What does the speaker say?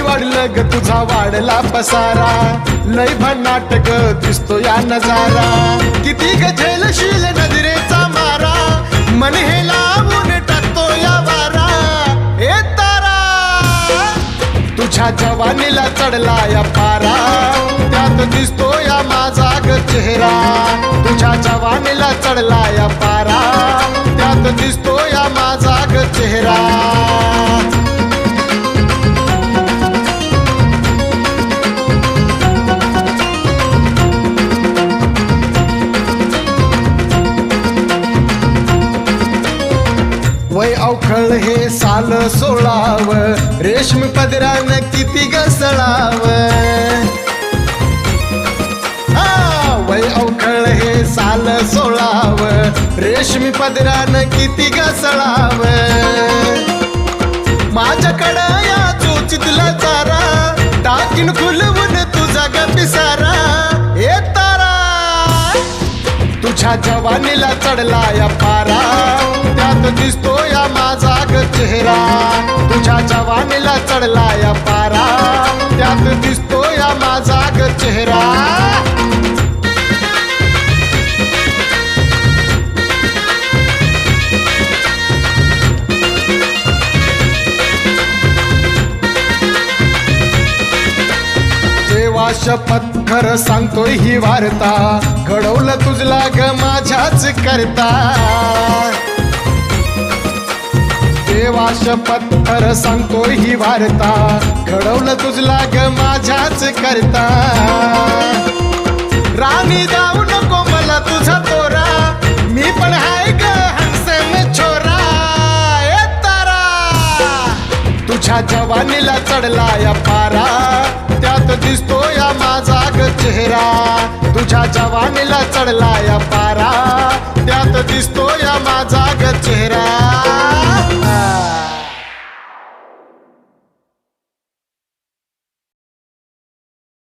वाढलं ग तुझा वाढला पसारा. लय भन्नाट ग दिसतो या नजारा. किती ग झेलशील नजरेचा मारा. मन हे लावून टाकतो या वारा. ए तारा तुझ्या जवानीला चढला या पारा. त्यात दिसतो या माझा ग चेहरा. तुझ्या जवानीला चढला या पारा. त्यात दिसतो या माझा ग चेहरा. अवखळ हे साल सोळाव. रेशमी पदरान किती गसळाव हा, वय अवखळ हे साल सोळाव. रेशमी पदरान किती गसळाव माझ्याकडं या चोचितला चारा. टाकीन खुलवून तुझा ग पिसारा माझ्या जवानीला चढला या पारा. त्यात दिसतो या माझा ग चेहरा. तुझ्या जवानीला चढला या पारा. त्यात दिसतो देवा शपथ सांगतोय ही वार्ता. घडवलं तुझला ग माझ्याच करता. देवा शपथ सांगतोय ही वार्ता. घडवलं तुझला ग माझ्याच करता. राणी जाऊ नको मला तुझा माझ्या जवानीला चढला या पारा. त्यात दिसतो या माझा ग चेहरा. तुझ्या जवानीला चढला या पारा. त्यात दिसतो या माझा ग चेहरा.